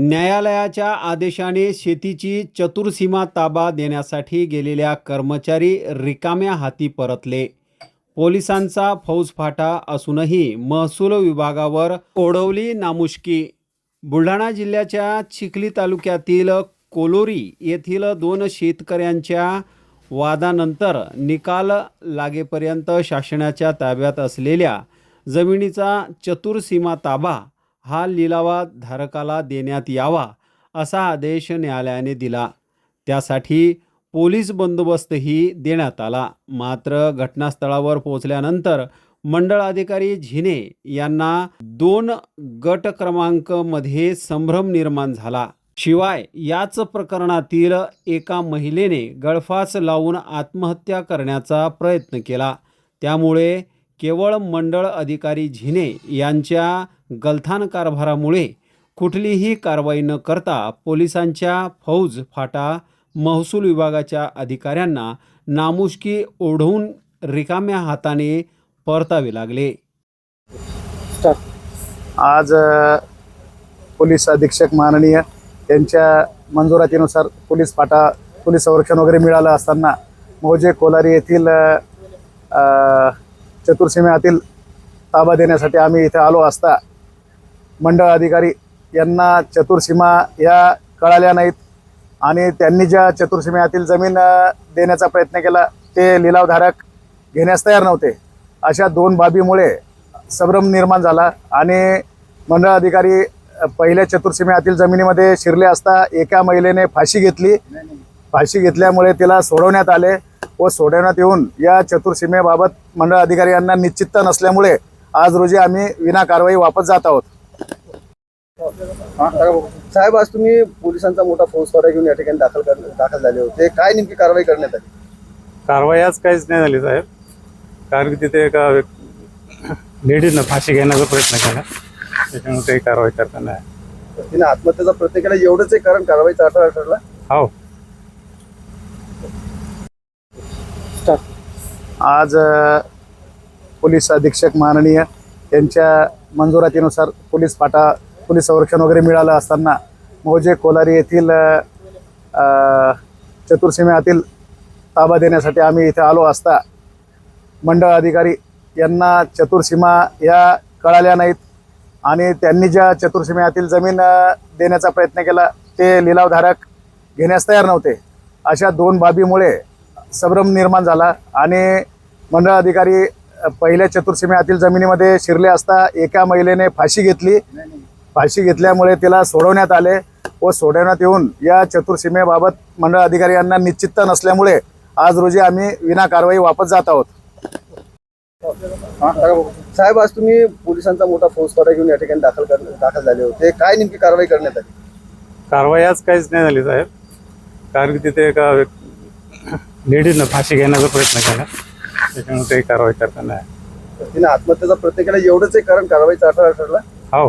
न्यायालयाच्या आदेशाने शेतीची चतुर्सीमा ताबा देण्यासाठी गेलेल्या कर्मचारी रिकाम्या हाती परतले. पोलिसांचा फौजफाटा असूनही महसूल विभागावर ओढवली नामुष्की. बुलढाणा जिल्ह्याच्या चिखली तालुक्यातील कोलोरी येथील दोन शेतकऱ्यांच्या वादानंतर निकाल लागेपर्यंत शासनाच्या ताब्यात असलेल्या जमिनीचा चतुर्सीमा ताबा हा लिलावा धारकाला देण्यात यावा असा आदेश न्यायालयाने दिला. त्यासाठी पोलीस बंदोबस्तही देण्यात आला. मात्र घटनास्थळावर पोहोचल्यानंतर मंडळ अधिकारी झिने यांना दोन गट क्रमांकमध्ये संभ्रम निर्माण झाला. शिवाय याच प्रकरणातील एका महिलेने गळफास लावून आत्महत्या करण्याचा प्रयत्न केला. त्यामुळे केवळ मंडळ अधिकारी झिने यांच्या गलथान कारभारामुळे कुठलीही कारवाई न करता पोलिसांच्या फौज फाटा महसूल विभागाच्या अधिकाऱ्यांना नामुष्की ओढवून रिकाम्या हाताने परतावे लागले. आज पोलीस अधीक्षक माननीय यांच्या मंजुरातीनुसार पोलीस फाटा पोलीस संरक्षण वगैरे मिळालं असताना मौजे कोलारी येथील चतुर्सीमेतील ताबा देण्यासाठी आम्ही इथे आलो असता मंडळ अधिकारी यांना चतुर्सीमा या कळाल्या नाहीत आणि त्यांनी ज्या चतुर्सीमेतील जमीन देण्याचा प्रयत्न केला ते लिलावधारक घेण्यास तयार नव्हते. अशा दोन बाबीमुळे संभ्रम निर्माण झाला आणि मंडळ अधिकारी पहिल्या चतुर्सीमेतील जमिनीमध्ये शिरले असता एका महिलेने फाशी घेतली. फाशी घेतल्यामुळे तिला सोडवण्यात आले. व सोडवण्यात येऊन या चतुर्सीमेबाबत मंडळ अधिकारी यांना निश्चितता नसल्यामुळे आज रोजी आम्ही विना कारवाई वापस जात आहोत. साहेब आज तुम्ही पोलिसांचा मोठा फौजफाटा घेऊन या ठिकाणी दाखल कर दाखल झाले होते. काय नेमकी कारवाई करण्यात आली? कारवाई आज काहीच नाही झाली साहेब. कारण की तिथे एका लेडीजनं फाशी घेण्याचा प्रयत्न केला. त्याच्यामुळे काही कारवाई करता नाही तिने आत्महत्येचा प्रयत्न केला. एवढंच आहे कारण कारवाईचा अठरा ठरला? हो. आज पोलीस अधीक्षक माननीय यांच्या मंजुरातीनुसार पोलीस फाटा पोलीस संरक्षण वगैरे मिळालं असताना मोजे कोलारी येथील अ, चतुर्सीमेतील ताबा देण्यासाठी आम्ही इथे आलो असता मंडळ अधिकारी यांना चतुर्सीमा या कळाल्या नाहीत आणि त्यांनी ज्या चतुर्सीमेतील जमीन देण्याचा प्रयत्न केला ते लिलावधारक घेण्यास तयार नव्हते. अशा दोन बाबीमुळे संभ्रम निर्माण झाला आणि मंडळ अधिकारी पहिल्या चतुर्सीमेतील जमिनीमध्ये शिरले असता एका महिलेने फाशी घेतली. फाशी घेतल्यामुळे तिला सोडवण्यात आले व सोडवण्यात येऊन या चतुर्सीमेबाबत मंडळ अधिकारी यांना निश्चितता नसल्यामुळे आज रोजी आम्ही विना कारवाई वापस जात आहोत. साहेब आज तुम्ही पोलिसांचा मोठा फौजफाटा घेऊन या ठिकाणी दाखल कर दाखल झाले होते. काय नेमकी कारवाई करण्यात आली? कारवाई आज काहीच नाही झाली साहेब. कारण की तिथे एका लेडीजनं फाशी घेण्याचा प्रयत्न केला. त्याच्यामुळे काही कारवाई करता नाही तिने आत्महत्येचा प्रयत्न केला एवढंच आहे कारण कारवाईचा अठरा ठरला? हो.